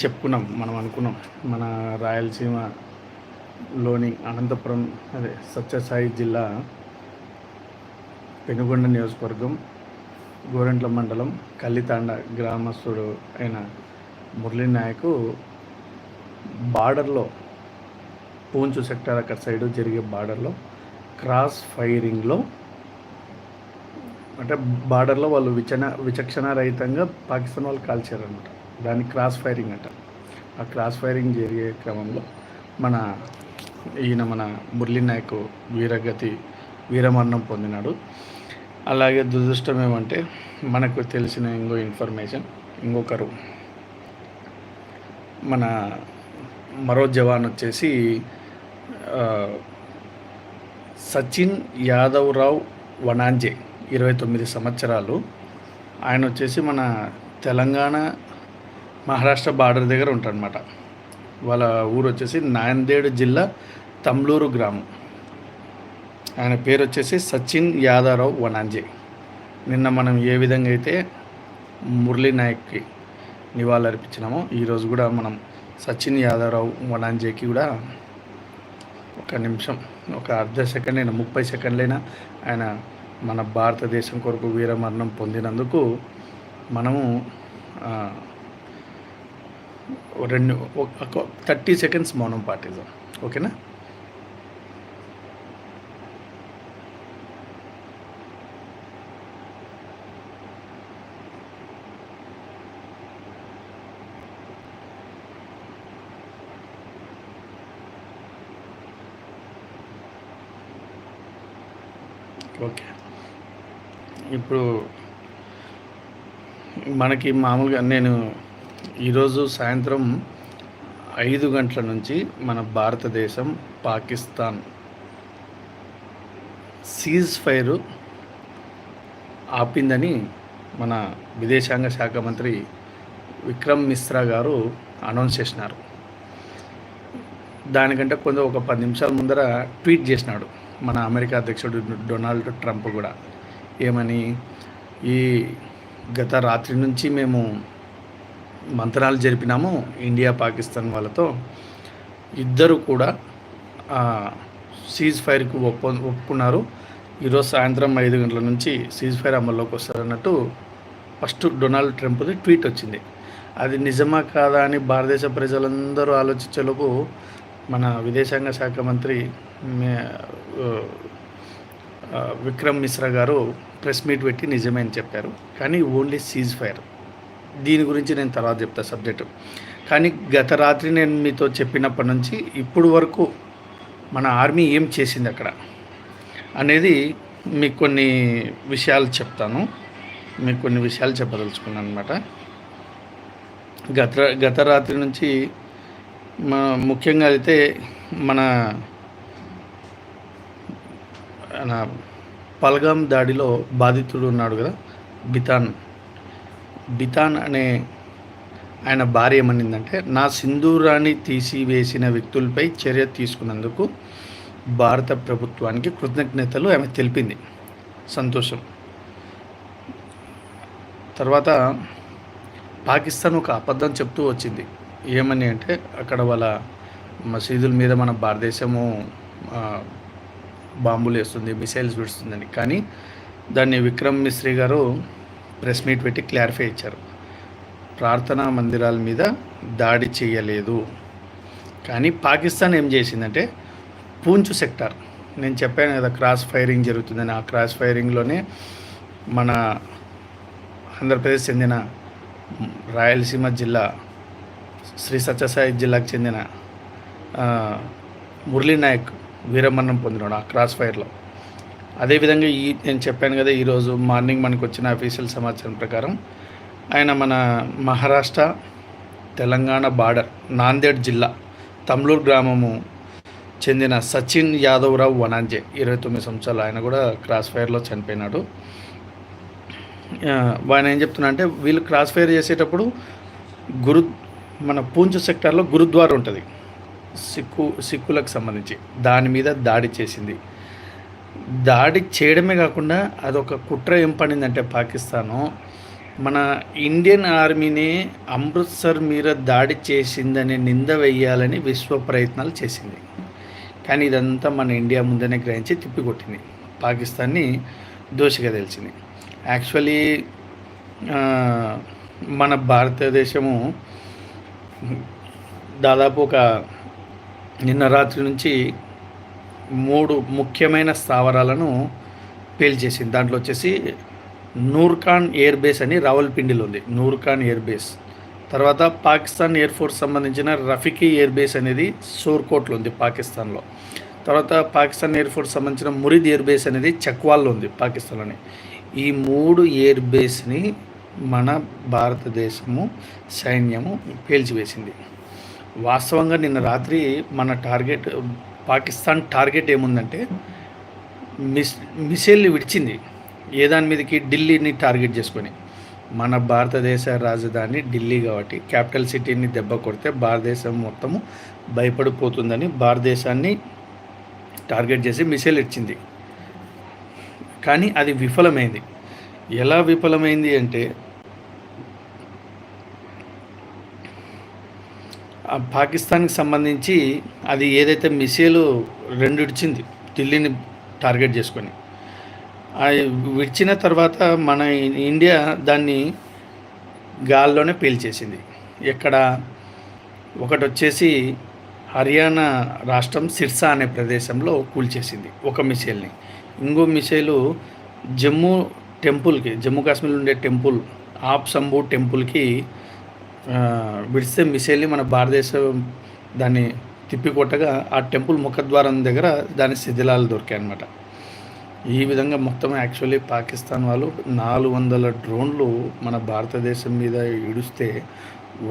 చెప్పుకున్నాం మనం అనుకున్నాం. మన రాయలసీమలోని అనంతపురం అదే సత్యసాయి జిల్లా పెనుగొండ నియోజకవర్గం గోరెంట్ల మండలం కల్లితాండ గ్రామస్తుడు అయిన మురళీ నాయకు బార్డర్లో పూంచు సెక్టర్ అక్కడ సైడు జరిగే బార్డర్లో క్రాస్ ఫైరింగ్లో అంటే బార్డర్లో వాళ్ళు విచన విచక్షణ రహితంగా పాకిస్తాన్ వాళ్ళు కాల్చారనమాట దాన్ని క్రాస్ ఫైరింగ్ అంట. ఆ క్రాస్ ఫైరింగ్ జరిగే క్రమంలో మన ఈయన మన మురళీ నాయక్ వీరగతి వీరమరణం పొందినాడు. అలాగే దురదృష్టం ఏమంటే మనకు తెలిసిన ఇంకో ఇన్ఫర్మేషన్ ఇంకొకరు మన మరో జవాన్ వచ్చేసి సచిన్ యాదవ్రావు వనాంజే ఇరవై తొమ్మిది సంవత్సరాలు. ఆయన వచ్చేసి మన తెలంగాణ మహారాష్ట్ర బార్డర్ దగ్గర ఉంటారనమాట వాళ్ళ ఊరు వచ్చేసి నాందేడ్ జిల్లా తమ్లూరు గ్రామం. ఆయన పేరు వచ్చేసి సచిన్ యాదవరావు వనాంజే. నిన్న మనం ఏ విధంగా అయితే మురళీ నాయక్కి నివాళులర్పించినామో ఈరోజు కూడా మనం సచిన్ యాదవరావు వనాంజేకి కూడా ఒక నిమిషం ఒక అర్ధ సెకండ్ అయినా ముప్పై సెకండ్లైనా ఆయన మన భారతదేశం కొరకు వీరమరణం పొందినందుకు మనము రెండు థర్టీ సెకండ్స్ మౌనం పాటిద్దాం. ఓకేనా? ఓకే. ఇప్పుడు మనకి మామూలుగా నేను ఈరోజు సాయంత్రం ఐదు గంటల నుంచి మన భారతదేశం పాకిస్తాన్ సీజ్ ఫైర్ ఆపిందని మన విదేశాంగ శాఖ మంత్రి విక్రమ్ మిశ్రా గారు అనౌన్స్ చేసినారు. దానికంటే కొంచెం ఒక పది నిమిషాల ముందర ట్వీట్ చేసినాడు మన అమెరికా అధ్యక్షుడు డొనాల్డ్ ట్రంప్ కూడా. ఏమని? ఈ గత రాత్రి నుంచి మేము మంత్రాలు జరిపినాము ఇండియా పాకిస్తాన్ వాళ్ళతో. ఇద్దరు కూడా సీజ్ ఫైర్కు ఒప్ప ఒప్పుకున్నారు. ఈరోజు సాయంత్రం ఐదు గంటల నుంచి సీజ్ ఫైర్ అమల్లోకి వస్తారన్నట్టు ఫస్ట్ డొనాల్డ్ ట్రంప్ది ట్వీట్ వచ్చింది. అది నిజమా కాదా అని భారతదేశ ప్రజలందరూ ఆలోచించేలోపు మన విదేశాంగ శాఖ మంత్రి విక్రమ్ మిశ్రా గారు ప్రెస్ మీట్ పెట్టి నిజమే అని చెప్పారు. కానీ ఓన్లీ సీజ్ ఫైర్. దీని గురించి నేను తర్వాత చెప్తా సబ్జెక్టు. కానీ గత రాత్రి నేను మీతో చెప్పినప్పటి నుంచి ఇప్పుడు వరకు మన ఆర్మీ ఏం చేసింది అక్కడ అనేది మీకు కొన్ని విషయాలు చెప్తాను. మీకు కొన్ని విషయాలు చెప్పదలుచుకున్నాను అనమాట గత గత రాత్రి నుంచి మా ముఖ్యంగా అయితే మన పల్గాం దాడిలో బాధితుడు ఉన్నాడు కదా బితాన్. బితాన్ అనే ఆయన భార్య ఏమనిందంటే నా సింధూరాన్ని తీసివేసిన వ్యక్తులపై చర్య తీసుకున్నందుకు భారత ప్రభుత్వానికి కృతజ్ఞతలు ఆమె తెలిపింది. సంతోషం. తర్వాత పాకిస్తాన్ ఒక అబద్ధం చెప్తూ వచ్చింది. ఏమని అంటే అక్కడ వాళ్ళ మసీదుల మీద మన భారతదేశము బాంబులు వేస్తుంది మిసైల్స్ విడుస్తుందని. కానీ దాన్ని విక్రమ్ మిశ్రీ గారు ప్రెస్ మీట్ పెట్టి క్లారిఫై ఇచ్చారు. ప్రార్థనా మందిరాల మీద దాడి చేయలేదు. కానీ పాకిస్తాన్ ఏం చేసిందంటే పూంచు సెక్టార్. నేను చెప్పాను కదా క్రాస్ ఫైరింగ్ జరుగుతుందని. ఆ క్రాస్ ఫైరింగ్లోనే మన ఆంధ్రప్రదేశ్ చెందిన రాయలసీమ జిల్లా శ్రీ సత్యసాయి జిల్లాకు చెందిన ఆ, మురళీ నాయక్ వీరమరణం పొందినాడు ఆ క్రాస్ ఫైర్లో. అదేవిధంగా ఈ నేను చెప్పాను కదా ఈరోజు మార్నింగ్ మనకు వచ్చిన అఫీషియల్ సమాచారం ప్రకారం ఆయన మన మహారాష్ట్ర తెలంగాణ బార్డర్ నాందేడ్ జిల్లా తమ్లూరు గ్రామము చెందిన సచిన్ యాదవరావు వనాంజే ఇరవై తొమ్మిది సంవత్సరాలు ఆయన కూడా క్రాస్ ఫైర్లో చనిపోయినాడు. ఆయన ఏం చెప్తున్నా అంటే వీళ్ళు క్రాస్ ఫైర్ చేసేటప్పుడు గురు మన పూంచు సెక్టార్లో గురుద్వార ఉంటుంది. సిక్కు సిక్కులకు సంబంధించి దాని మీద దాడి చేసింది. దాడి చేయడమే కాకుండా అదొక కుట్ర ఏం పడిందంటే పాకిస్తాను. మన ఇండియన్ ఆర్మీని అమృత్సర్ మీద దాడి చేసిందనే నింద వేయాలని విశ్వ ప్రయత్నాలు చేసింది. కానీ ఇదంతా మన ఇండియా ముందనే గ్రహించి తిప్పికొట్టింది. పాకిస్తాన్ని దోషిగా తెలిసింది యాక్చువల్లీ మన భారతదేశము దాదాపు ఒక నిన్న రాత్రి నుంచి మూడు ముఖ్యమైన స్థావరాలను పేల్చేసింది. దాంట్లో వచ్చేసి నూర్ఖాన్ ఎయిర్ బేస్ అని రావల్పిండిలో ఉంది. Nur Khan air base. తర్వాత పాకిస్తాన్ ఎయిర్ ఫోర్స్ సంబంధించిన రఫికీ ఎయిర్ బేస్ అనేది సోర్కోట్లో ఉంది పాకిస్తాన్లో. తర్వాత పాకిస్తాన్ ఎయిర్ ఫోర్స్ సంబంధించిన మురిద్ ఎయిర్ బేస్ అనేది చక్వాల్లో ఉంది పాకిస్తాన్లోని. ఈ మూడు ఎయిర్ బేస్ని మన భారతదేశము సైన్యము పేల్చివేసింది. వాస్తవంగా నిన్న రాత్రి మన టార్గెట్ పాకిస్తాన్ టార్గెట్ ఏముందంటే మిస్ మిసైల్ని విడిచింది. ఏ దాని మీదకి? ఢిల్లీని టార్గెట్ చేసుకొని. మన భారతదేశ రాజధాని ఢిల్లీ కాబట్టి క్యాపిటల్ సిటీని దెబ్బ కొడితే భారతదేశం మొత్తము భయపడిపోతుందని భారతదేశాన్ని టార్గెట్ చేసి మిసైల్ ఇచ్చింది కానీ అది విఫలమైంది. ఎలా విఫలమైంది అంటే పాకిస్తాన్కి సంబంధించి అది ఏదైతే మిసైలు రెండు ఇడిచింది ఢిల్లీని టార్గెట్ చేసుకొని. విడిచిన తర్వాత మన ఇండియా దాన్ని గాల్లోనే పేల్చేసింది. ఎక్కడ ఒకటి వచ్చేసి హర్యానా రాష్ట్రం సిర్సా అనే ప్రదేశంలో కూల్చేసింది ఒక మిసైల్ని. ఇంకో మిసైలు జమ్మూ టెంపుల్కి జమ్మూ కాశ్మీర్లో ఉండే టెంపుల్ ఆప్ సంబూ టెంపుల్కి విడిస్తే మిసైల్ని మన భారతదేశం దాన్ని తిప్పికొట్టగా ఆ టెంపుల్ ముఖద్వారం దగ్గర దాని శిథిలాలు దొరికాయి అనమాట ఈ విధంగా మొత్తం యాక్చువల్లీ పాకిస్తాన్ వాళ్ళు నాలుగు వందల డ్రోన్లు మన భారతదేశం మీద ఇడిస్తే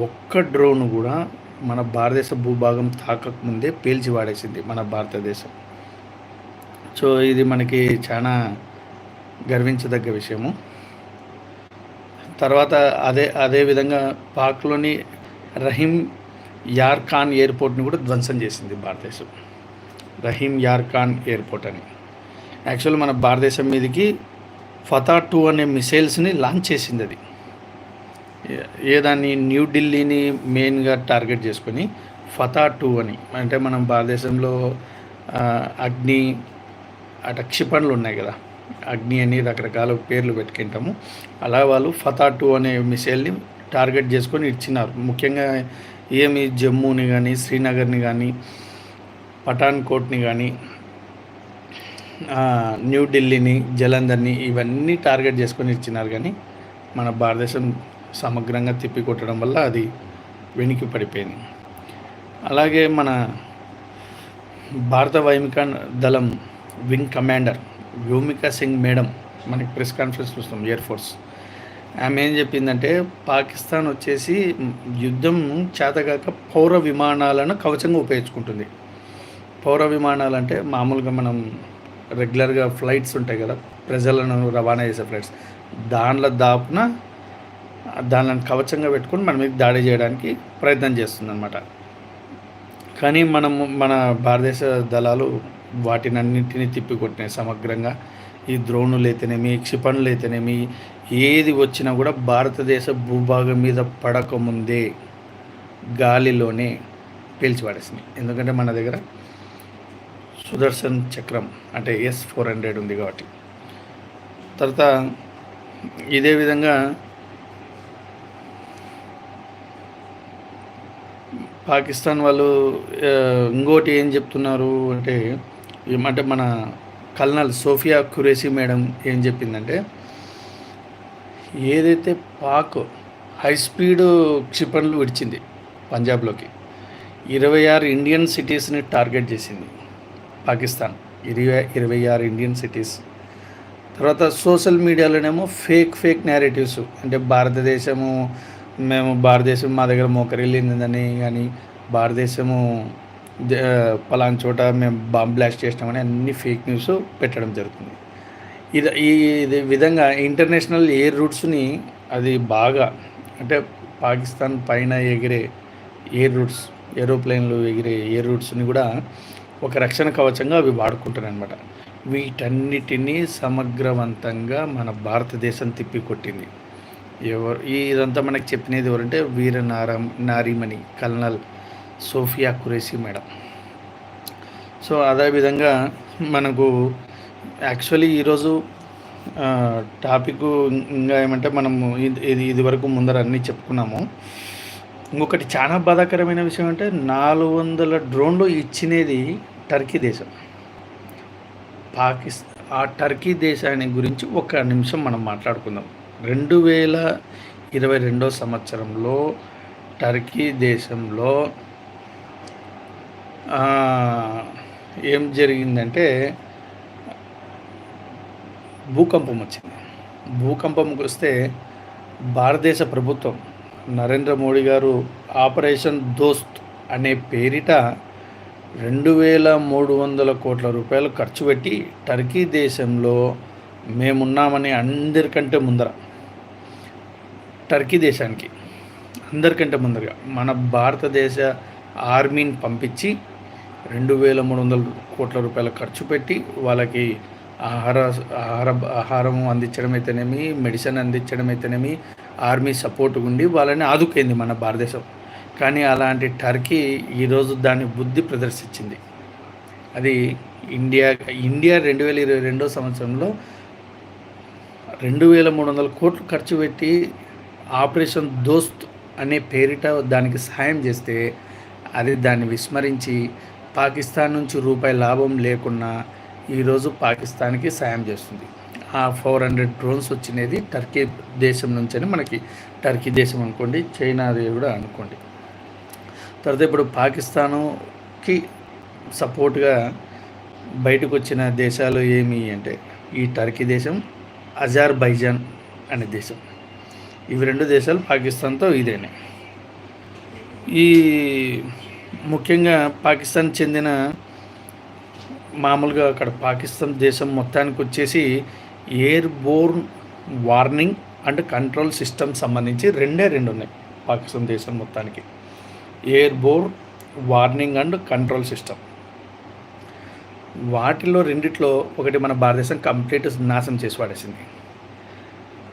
ఒక్క డ్రోన్ కూడా మన భారతదేశ భూభాగం తాకకముందే పేల్చి వాడేసింది మన భారతదేశం. సో ఇది మనకి చాలా గర్వించదగ్గ విషయము. తర్వాత అదే అదే విధంగా పాక్లోని రహీం యార్ ఖాన్ ఎయిర్పోర్ట్ని కూడా ధ్వంసం చేసింది భారతదేశం. రహీం యార్ ఖాన్ ఎయిర్పోర్ట్ అని. యాక్చువల్ మన భారతదేశం మీదకి ఫతా టూ అనే మిసైల్స్ని లాంచ్ చేసింది అది. ఏదాన్ని న్యూఢిల్లీని మెయిన్గా టార్గెట్ చేసుకొని ఫతా టూ అని. అంటే మనం భారతదేశంలో అగ్ని అట క్షిపణులు ఉన్నాయి కదా. అగ్ని అని రకరకాల పేర్లు పెట్టుకుంటాము. అలా వాళ్ళు ఫతా టూ అనే మిసైల్ని టార్గెట్ చేసుకొని ఇచ్చినారు. ముఖ్యంగా ఏమి జమ్మూని కానీ శ్రీనగర్ని కానీ పఠాన్కోట్ని కానీ న్యూఢిల్లీని జలంధర్ని ఇవన్నీ టార్గెట్ చేసుకొని ఇచ్చినారు కానీ మన భారతదేశం సమగ్రంగా తిప్పికొట్టడం వల్ల అది వెనికి పడిపోయింది. అలాగే మన భారత వైమిక దళం wing commander Vyomika Singh madam మనకి ప్రెస్ కాన్ఫరెన్స్ చూస్తాం ఎయిర్ ఫోర్స్ ఆమె ఏం చెప్పిందంటే పాకిస్తాన్ వచ్చేసి యుద్ధం చేతగాక పౌర విమానాలను కవచంగా ఉపయోగించుకుంటుంది. పౌర విమానాలు అంటే మామూలుగా మనం రెగ్యులర్గా ఫ్లైట్స్ ఉంటాయి కదా ప్రజలను రవాణా చేసే ఫ్లైట్స్. దానిలో దాపున దానిని కవచంగా పెట్టుకుని మన మీద దాడి చేయడానికి ప్రయత్నం చేస్తుందన్నమాట. కానీ మనము మన భారతదేశ దళాలు వాటినన్నింటినీ తిప్పికొట్టినాయి సమగ్రంగా ఈ ద్రోణులు అయితేనేమి క్షిపణులు అయితేనేమి ఏది వచ్చినా కూడా భారతదేశ భూభాగం మీద పడకముందే గాలిలోనే పీల్చిపడేసింది ఎందుకంటే మన దగ్గర సుదర్శన్ చక్రం అంటే ఎస్ ఫోర్ హండ్రెడ్ ఉంది కాబట్టి. తర్వాత ఇదే విధంగా పాకిస్తాన్ వాళ్ళు ఇంకోటి ఏం చెప్తున్నారు అంటే ఏమంటే మన కల్నల్ సోఫియా ఖురేసి మేడం ఏం చెప్పిందంటే ఏదైతే పాక్ హై స్పీడ్ క్షిపణులు విడిచింది పంజాబ్లోకి ఇరవై ఆరు ఇండియన్ సిటీస్ని టార్గెట్ చేసింది పాకిస్తాన్. ఇరవై ఇరవై ఆరు ఇండియన్ సిటీస్. తర్వాత సోషల్ మీడియాలోనేమో ఫేక్ ఫేక్ నేరేటివ్స్ అంటే భారతదేశము మేము భారతదేశం మా దగ్గర మోకరిల్లిందని కానీ భారతదేశము పలానా చోట మేము బాంబ్ బ్లాస్ట్ చేసినామని అన్ని ఫేక్ న్యూస్ పెట్టడం జరుగుతుంది. ఇది ఈ విధంగా ఇంటర్నేషనల్ ఎయిర్ రూట్స్ని అది బాగా అంటే పాకిస్తాన్ పైన ఎగిరే ఎయిర్ రూట్స్ ఏరోప్లేన్లు ఎగిరే ఎయిర్ రూట్స్ని కూడా ఒక రక్షణ కవచంగా అవి వాడుకుంటున్నాయి అనమాట వీటన్నిటినీ సమగ్రవంతంగా మన భారతదేశం తిప్పికొట్టింది. ఎవరు ఈ ఇదంతా మనకు చెప్పినది ఎవరంటే వీర నారా నారీమణి colonel Sofiya Qureshi madam. So అదేవిధంగా మనకు యాక్చువల్లీ ఈరోజు టాపిక్ ఇంకా ఏమంటే మనము ఇది ఇది ఇది వరకు ముందర అన్నీ చెప్పుకున్నాము. ఇంకొకటి చాలా బాధాకరమైన విషయం అంటే నాలుగు వందల డ్రోన్లు ఇచ్చినది టర్కీ దేశం. పాకిస్తాన్ ఆ టర్కీ దేశాన్ని గురించి ఒక నిమిషం మనం మాట్లాడుకుందాం. రెండు వేల ఇరవై రెండో సంవత్సరంలో టర్కీ దేశంలో ఏం జరిగిందంటే భూకంపం వచ్చింది. భూకంపం వస్తే భారతదేశ ప్రభుత్వం నరేంద్ర మోడీ గారు ఆపరేషన్ దోస్త్ అనే పేరిట రెండు వేల మూడు వందల కోట్ల రూపాయలు ఖర్చు పెట్టి టర్కీ దేశంలో మేమున్నామని అందరికంటే ముందర టర్కీ దేశానికి అందరికంటే ముందరగా మన భారతదేశ ఆర్మీని పంపించి రెండు వేల మూడు వందల కోట్ల రూపాయలు ఖర్చు పెట్టి వాళ్ళకి ఆహార ఆహార ఆహారం అందించడం అయితేనేమి మెడిసిన్ అందించడం అయితేనేమి ఆర్మీ సపోర్ట్ ఉండి వాళ్ళని ఆదుకైంది మన భారతదేశం. కానీ అలాంటి టర్కీ ఈరోజు దాని బుద్ధి ప్రదర్శించింది. అది ఇండియా ఇండియా రెండు వేల ఇరవై రెండో సంవత్సరంలో రెండు వేల మూడు వందల కోట్లు ఖర్చు పెట్టి ఆపరేషన్ దోస్త్ అనే పేరిట దానికి సహాయం చేస్తే అది దాన్ని విస్మరించి పాకిస్తాన్ నుంచి రూపాయి లాభం లేకున్నా ఈరోజు పాకిస్తాన్కి సాయం చేస్తుంది. ఆ ఫోర్ హండ్రెడ్ డ్రోన్స్ వచ్చినది టర్కీ దేశం నుంచి అని మనకి టర్కీ దేశం అనుకోండి చైనాది కూడా అనుకోండి. తర్వాత ఇప్పుడు పాకిస్తాన్కి సపోర్ట్గా బయటకు వచ్చిన దేశాలు ఏమి అంటే ఈ టర్కీ దేశం అజార్బైజాన్ అనే దేశం. ఇవి రెండు దేశాలు పాకిస్తాన్తో ఇదేనే. ఈ ముఖ్యంగా పాకిస్తాన్ చెందిన మామూలుగా అక్కడ పాకిస్తాన్ దేశం మొత్తానికి వచ్చేసి airborne warning and control system సంబంధించి రెండే రెండు ఉన్నాయి పాకిస్తాన్ దేశం మొత్తానికి. Airborne warning and control system. వాటిలో రెండిట్లో ఒకటి మన భారతదేశం కంప్లీట్ నాశనం చేసి పడేసింది.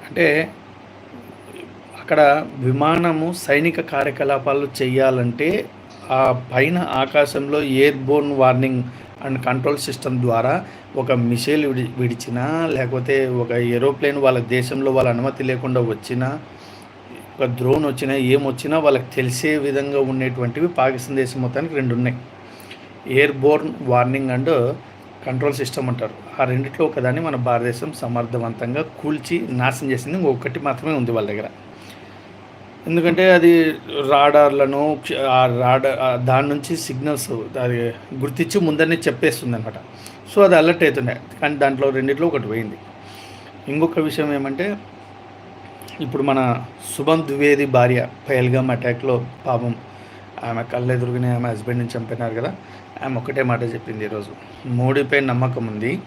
అంటే అక్కడ విమానము సైనిక కార్యకలాపాలు చేయాలంటే ఆ పైన ఆకాశంలో airborne warning and control system ద్వారా ఒక మిసైల్ విడి విడిచినా లేకపోతే ఒక ఏరోప్లేన్ వాళ్ళ దేశంలో వాళ్ళ అనుమతి లేకుండా వచ్చినా ఒక డ్రోన్ వచ్చినా ఏమొచ్చినా వాళ్ళకి తెలిసే విధంగా ఉండేటువంటివి పాకిస్తాన్ దేశం మొత్తానికి రెండు ఉన్నాయి. Airborne warning and control system అంటారు. ఆ రెండిట్లో ఒకదాన్ని మన భారతదేశం సమర్థవంతంగా కూల్చి నాశనం చేసింది. ఇంకొకటి మాత్రమే ఉంది వాళ్ళ దగ్గర. ఎందుకంటే అది రాడార్లను ఆ రాడార్ దాని నుంచి సిగ్నల్స్ అది గుర్తించి ముందరనే చెప్పేస్తుంది అనమాట సో అది అలర్ట్ అవుతుండే కానీ దాంట్లో రెండిట్లో ఒకటి పోయింది. ఇంకొక విషయం ఏమంటే ఇప్పుడు మన శుభం ద్వివేది భార్య పహల్గామ్ అటాక్లో పాపం ఆమె కళ్ళెదురుగానే ఆమె హస్బెండ్ని చంపినారు కదా ఆమె ఒకటే మాట చెప్పింది ఈరోజు. మోడీపై నమ్మకం ఉంది.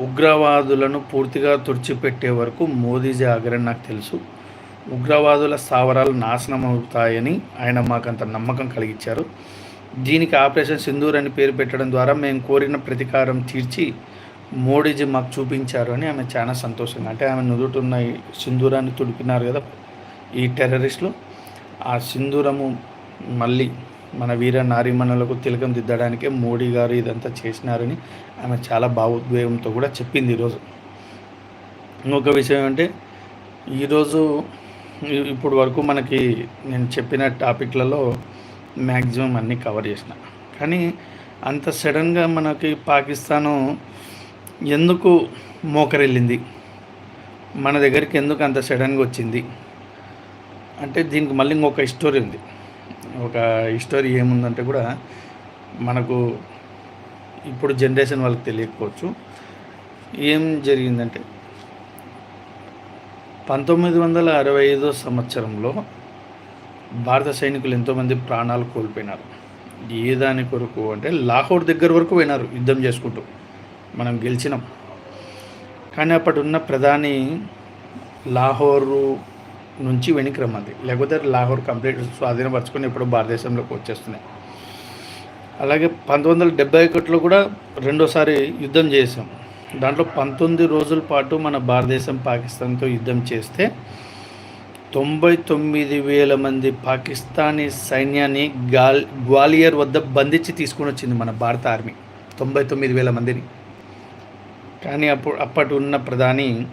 ఉగ్రవాదులను పూర్తిగా తుడిచిపెట్టే వరకు మోదీజీ ఆగ్రహం నాకు తెలుసు. ఉగ్రవాదుల స్థావరాలు నాశనం అవుతాయని ఆయన మాకంత నమ్మకం కలిగించారు. దీనికి ఆపరేషన్ సింధూర్ అని పేరు పెట్టడం ద్వారా మేము కోరిన ప్రతీకారం తీర్చి మోడీజీ మాకు చూపించారు అని ఆమె చాలా సంతోషంగా అంటే ఆమె నుదుటున్న ఈ సింధూరాన్ని తుడిపినారు కదా ఈ టెర్రరిస్టులు. ఆ సింధూరము మళ్ళీ మన వీర నారీమణులకు తిలకం దిద్దడానికే మోడీ గారు ఇదంతా చేసినారని ఆమె చాలా భావోద్వేగంతో కూడా చెప్పింది ఈరోజు. ఇంకొక విషయం అంటే ఈరోజు ఇప్పుడు వరకు మనకి నేను చెప్పిన టాపిక్లలో మ్యాక్సిమం అన్నీ కవర్ చేసిన. కానీ అంత సడన్గా మనకి పాకిస్తాను ఎందుకు మోకరెళ్ళింది మన దగ్గరికి ఎందుకు అంత సడన్గా వచ్చింది? అంటే దీనికి మళ్ళీ ఇంకొక హిస్టరీ ఉంది. ఒక స్టోరీ ఏముందంటే కూడా మనకు ఇప్పుడు జనరేషన్ వాళ్ళకి తెలియకపోవచ్చు. ఏం జరిగిందంటే పంతొమ్మిది వందల అరవై ఐదో సంవత్సరంలో భారత సైనికులు ఎంతోమంది ప్రాణాలు కోల్పోయినారు. ఏ దాని కొరకు అంటే లాహోర్ దగ్గర వరకు పోయినారు యుద్ధం చేసుకుంటూ. మనం గెలిచినాం. కానీ అప్పటి ఉన్న ప్రధాని లాహోరు నుంచి వెనక్కి రమ్మంది. లేకపోతే లాహోర్ కంప్లీట్ స్వాధీనపరచుకొని ఇప్పుడు భారతదేశంలోకి వచ్చేస్తున్నాయి. అలాగే పంతొమ్మిది వందల డెబ్బై ఒకటిలో కూడా రెండోసారి యుద్ధం చేసాం దాంట్లో పంతొమ్మిది రోజుల పాటు మన భారతదేశం పాకిస్తాన్తో యుద్ధం చేస్తే తొంభై తొమ్మిది వేల మంది పాకిస్తానీ సైన్యాన్ని గాల్ గ్వాలియర్ వద్ద బంధించి తీసుకొని వచ్చింది మన భారత ఆర్మీ తొంభై తొమ్మిది వేల మందిని. కానీ అప్పుడు అప్పటి ఉన్న ప్రధాని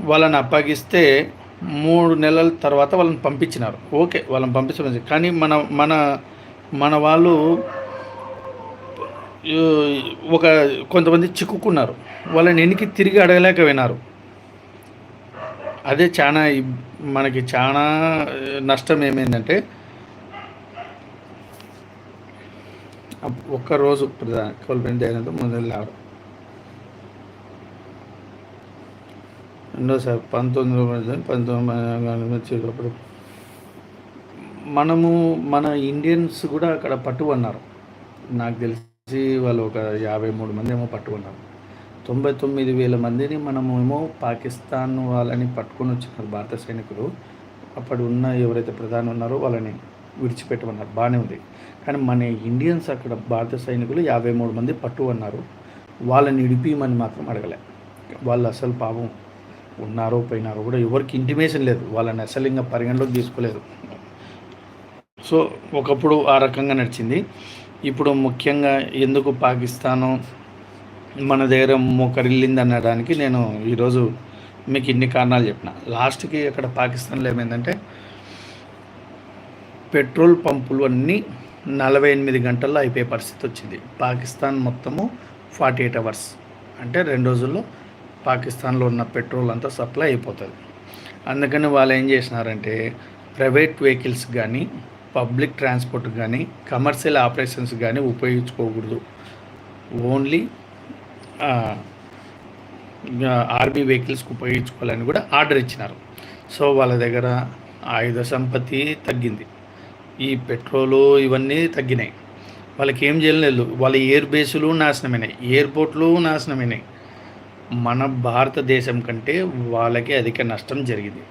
వాళ్ళని అప్పగిస్తే మూడు నెలల తర్వాత వాళ్ళని పంపించినారు. ఓకే వాళ్ళని పంపించడం కానీ మన మన మన వాళ్ళు ఒక కొంతమంది చిక్కుకున్నారు. వాళ్ళని ఎన్నికి తిరిగి అడగలేక వినారు అదే చాలా మనకి చాలా నష్టం ఏమైందంటే ఒక్కరోజు ప్రధాని కోల్పోయింది అయినంత ముందు రావడం రెండోసారి పంతొమ్మిది వందల పంతొమ్మిది వచ్చేటప్పుడు మనము మన ఇండియన్స్ కూడా అక్కడ పట్టు అన్నారు నాకు తెలిసి వాళ్ళు ఒక యాభై మూడు మంది ఏమో పట్టుకున్నారు. తొంభై తొమ్మిది వేల మందిని మనము ఏమో పాకిస్తాన్ వాళ్ళని పట్టుకొని వచ్చినారు భారత సైనికులు. అప్పుడు ఉన్న ఎవరైతే ప్రధాని ఉన్నారో వాళ్ళని విడిచిపెట్టమన్నారు. బాగానే ఉంది. కానీ మన ఇండియన్స్ అక్కడ భారత సైనికులు యాభై మూడు మంది పట్టు అన్నారు వాళ్ళని ఇడిపిమని మాత్రం అడగలే. వాళ్ళు అసలు పాపం ఉన్నారో పోయినారో కూడా ఎవరికి ఇంటిమేషన్ లేదు. వాళ్ళని అసలు ఇంకా పరిగణలోకి తీసుకోలేదు. సో ఒకప్పుడు ఆ రకంగా నడిచింది. ఇప్పుడు ముఖ్యంగా ఎందుకు పాకిస్తాను మన దగ్గర మోకరిల్లింది అనడానికి నేను ఈరోజు మీకు ఇన్ని కారణాలు చెప్పిన. లాస్ట్కి అక్కడ పాకిస్తాన్లో ఏమైందంటే పెట్రోల్ పంపులు అన్నీ నలభై ఎనిమిది గంటల్లో అయిపోయే పరిస్థితి వచ్చింది. పాకిస్తాన్ మొత్తము ఫార్టీ ఎయిట్ అవర్స్ అంటే రెండు రోజుల్లో పాకిస్తాన్లో ఉన్న పెట్రోల్ అంతా సప్లై అయిపోతుంది. అందుకని వాళ్ళు ఏం చేసినారంటే ప్రైవేట్ వెహికల్స్ కానీ పబ్లిక్ ట్రాన్స్పోర్ట్ కానీ కమర్షియల్ ఆపరేషన్స్ కానీ ఉపయోగించుకోకూడదు. ఓన్లీ ఆర్మీ వెహికల్స్కి ఉపయోగించుకోవాలని కూడా ఆర్డర్ ఇచ్చినారు. సో వాళ్ళ దగ్గర ఆయుధ సంపత్తి తగ్గింది. ఈ పెట్రోలు ఇవన్నీ తగ్గినాయి. వాళ్ళకి ఏం చేయలేదు వాళ్ళ ఎయిర్ బేసులు నాశనమైనాయి. ఎయిర్పోర్ట్లు నాశనమైనాయి. మన భారతదేశం కంటే వాళ్ళకి అధిక నష్టం జరిగింది.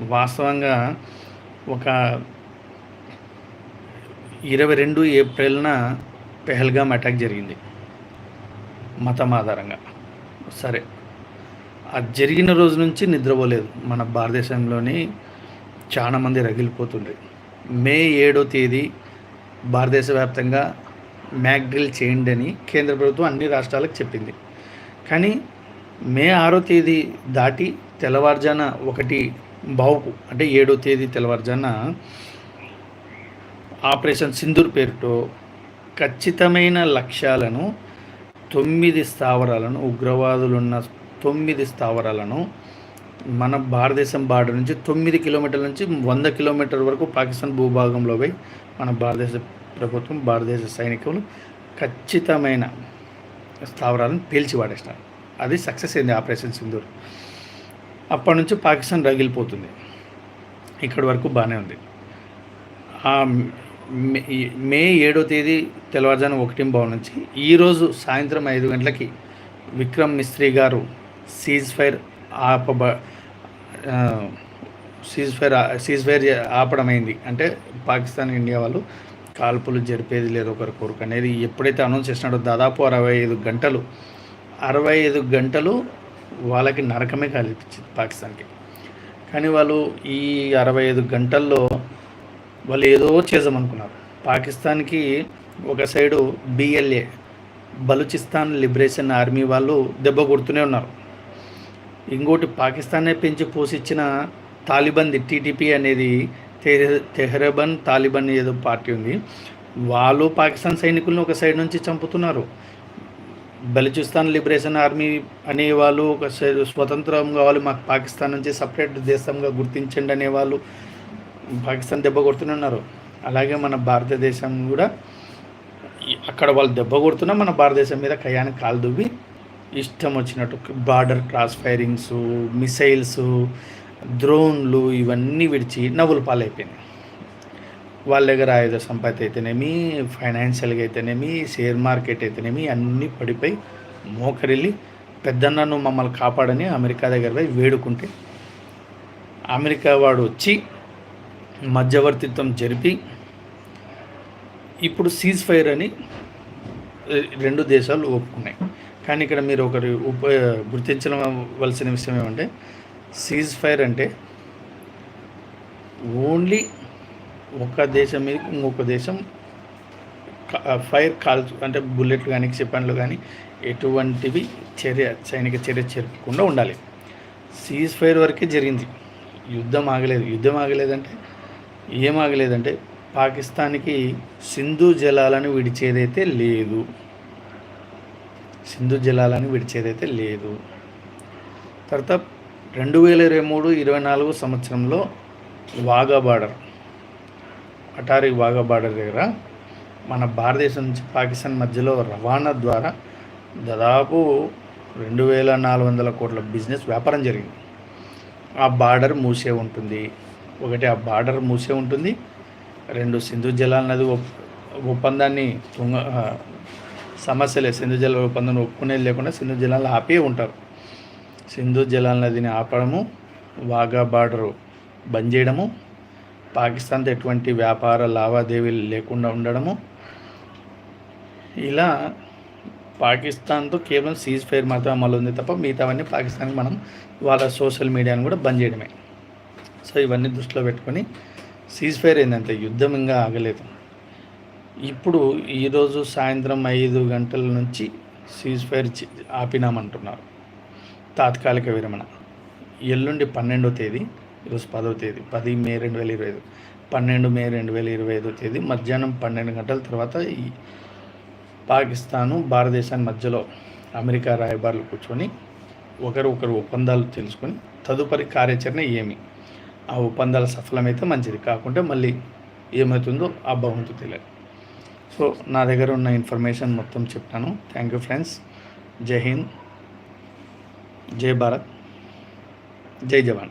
వాస్తవంగా ఒక ఇరవై రెండు ఏప్రిల్న పెహల్గామ్ అటాక్ జరిగింది మతం ఆధారంగా. సరే అది జరిగిన రోజు నుంచి నిద్రపోలేదు. మన భారతదేశంలోని చాలామంది రగిలిపోతుండ్రి. మే ఏడో తేదీ భారతదేశ వ్యాప్తంగా మ్యాక్డ్రిల్ చేయండి అని కేంద్ర ప్రభుత్వం అన్ని రాష్ట్రాలకు చెప్పింది. కానీ మే ఆరో తేదీ దాటి తెల్లవారుజాన ఒకటి బావుకు అంటే ఏడో తేదీ తెల్లవారుజాన ఆపరేషన్ సింధూర్ పేరుతో ఖచ్చితమైన లక్ష్యాలను తొమ్మిది స్థావరాలను ఉగ్రవాదులున్న తొమ్మిది స్థావరాలను మన భారతదేశం బార్డర్ నుంచి తొమ్మిది కిలోమీటర్ల నుంచి వంద కిలోమీటర్ వరకు పాకిస్తాన్ భూభాగంలో పోయి మన భారతదేశ ప్రభుత్వం భారతదేశ సైనికులు ఖచ్చితమైన స్థావరాలను పేల్చి వాడేస్తారు. అది సక్సెస్ అయింది ఆపరేషన్ సింధూర్. అప్పటి నుంచి పాకిస్తాన్ రగిలిపోతుంది. ఇక్కడి వరకు బాగానే ఉంది. మే- మే ఏడో తేదీ తెల్లవారుజాము ఒకటి బావు నుంచి ఈరోజు సాయంత్రం ఐదు గంటలకి విక్రమ్ మిస్త్రీ గారు సీజ్ ఫైర్ ఆపబ సీజ్ ఫైర్ సీజ్ ఫైర్ ఆపడమైంది అంటే పాకిస్తాన్ ఇండియా వాళ్ళు కాల్పులు జరిపేది లేదు ఒకరి కోరిక అనేది ఎప్పుడైతే అనౌన్స్ చేసినాడో దాదాపు అరవై ఐదు గంటలు అరవై ఐదు గంటలు వాళ్ళకి నరకమే కల్పించింది పాకిస్తాన్కి. కానీ వాళ్ళు ఈ అరవై ఐదు గంటల్లో వాళ్ళు ఏదో చేద్దామనుకున్నారు. పాకిస్తాన్కి ఒక side BLA Balochistan liberation army వాళ్ళు దెబ్బ కొడుతూనే ఉన్నారు. ఇంకోటి పాకిస్తానే పెంచి పోషించిన తాలిబంది టీటీపీ అనేది తెహరబన్ తాలిబన్ ఏదో పార్టీ ఉంది. వాళ్ళు పాకిస్తాన్ సైనికులను ఒక సైడ్ నుంచి చంపుతున్నారు. బలూచిస్తాన్ లిబరేషన్ ఆర్మీ అనే వాళ్ళు ఒక సైడ్ స్వతంత్రం కావాలి మాకు పాకిస్తాన్ నుంచి సపరేట్ దేశంగా గుర్తించండి అనేవాళ్ళు పాకిస్తాన్ దెబ్బ కొడుతున్నారు అలాగే మన భారతదేశం కూడా అక్కడ వాళ్ళు దెబ్బ కొడుతున్నా మన భారతదేశం మీద కయానికి కాలు దువ్వి ఇష్టం వచ్చినట్టు బార్డర్ క్రాస్ ఫైరింగ్స్ మిసైల్స్ డ్రోన్లు ఇవన్నీ విడిచి నవ్వుల పాలైపోయినాయి. వాళ్ళ దగ్గర ఆయుధ సంపత్తి అయితేనేమి ఫైనాన్షియల్గా అయితేనేమి షేర్ మార్కెట్ అయితేనేమి అన్నీ పడిపోయి మోకరిల్లి పెద్దన్నను మమ్మల్ని కాపాడని అమెరికా దగ్గర పోయి వేడుకుంటే అమెరికా వాడు వచ్చి మధ్యవర్తిత్వం జరిపి ఇప్పుడు సీజ్ ఫైర్ అని రెండు దేశాలు ఒప్పుకున్నాయి. కానీ ఇక్కడ మీరు ఒకరు ఉప గుర్తించవలసిన విషయం ఏమంటే సీజ్ ఫైర్ అంటే ఓన్లీ ఒక దేశం మీద ఇంకొక దేశం ఫైర్ కాల్చు అంటే బుల్లెట్లు కానీ క్షిపణులు కానీ ఎటువంటివి చర్య సైనిక చర్య జరపకుండా ఉండాలి. సీజ్ ఫైర్ వరకే జరిగింది. యుద్ధం ఆగలేదు. యుద్ధం ఆగలేదంటే ఏమాగలేదంటే పాకిస్తాన్కి సింధు జలాలను విడిచేదైతే లేదు. సింధు జలాలను విడిచేదైతే లేదు. తర్వాత రెండు వేల ఇరవై మూడు ఇరవై నాలుగు సంవత్సరంలో వాగా బార్డర్ అటారీ వాగా బార్డర్ దగ్గర మన భారతదేశం నుంచి పాకిస్తాన్ మధ్యలో రవాణా ద్వారా దాదాపు రెండు వేల నాలుగు వందల కోట్ల బిజినెస్ వ్యాపారం జరిగింది. ఆ బార్డర్ మూసే ఉంటుంది. ఒకటి ఆ బార్డర్ మూసే ఉంటుంది. రెండు సింధు జలాల నది ఒప్పందాన్ని తుంగ సమస్యలే. సింధు జల ఒప్పందం ఒప్పుకునేది లేకుండా సింధు జలాలు ఆపే ఉంటారు. సింధు జలాల నదిని ఆపడము వాగా బార్డరు బంద్ చేయడము పాకిస్తాన్తో ఎటువంటి వ్యాపార లావాదేవీలు లేకుండా ఉండడము. ఇలా పాకిస్తాన్తో కేవలం సీజ్ ఫైర్ మాత్రం అమలు ఉంది తప్ప మిగతావన్నీ పాకిస్తాన్కి మనం వాళ్ళ సోషల్ మీడియాని కూడా బంద్ చేయడమే. సో ఇవన్నీ దృష్టిలో పెట్టుకొని సీజ్ ఫైర్ ఏంటంటే యుద్ధం ఇంకా ఆగలేదు. ఇప్పుడు ఈరోజు సాయంత్రం ఐదు గంటల నుంచి సీజ్ ఫైర్ ఆపినామంటున్నారు. తాత్కాలిక విరమణ. ఎల్లుండి పన్నెండో తేదీ ఈరోజు పదో తేదీ పది మే రెండు వేల ఇరవై ఐదు. పన్నెండు మే రెండు వేల ఇరవై ఐదో తేదీ మధ్యాహ్నం పన్నెండు గంటల తర్వాత ఈ పాకిస్తాను భారతదేశాన్ని మధ్యలో అమెరికా రాయబారులు కూర్చొని ఒకరు ఒకరు ఒప్పందాలు తెలుసుకొని తదుపరి కార్యాచరణ ఏమి? ఆ ఒప్పందాలు సఫలమైతే మంచిది. కాకుంటే మళ్ళీ ఏమవుతుందో ఆ భగవంతు తెలియదు. సో నా దగ్గర ఉన్న ఇన్ఫర్మేషన్ మొత్తం చెప్తాను థ్యాంక్ యూ ఫ్రెండ్స్. జై హింద్. జై భారత్. జై జవాన్.